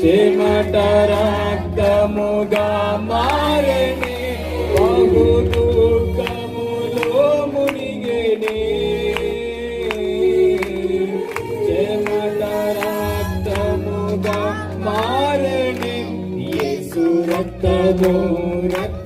చెమట రక్తముగా మారని. బహు దుఃఖములో మునిగేనే. చెమట రక్తముగా మారని. యేసు రక్తము రక్త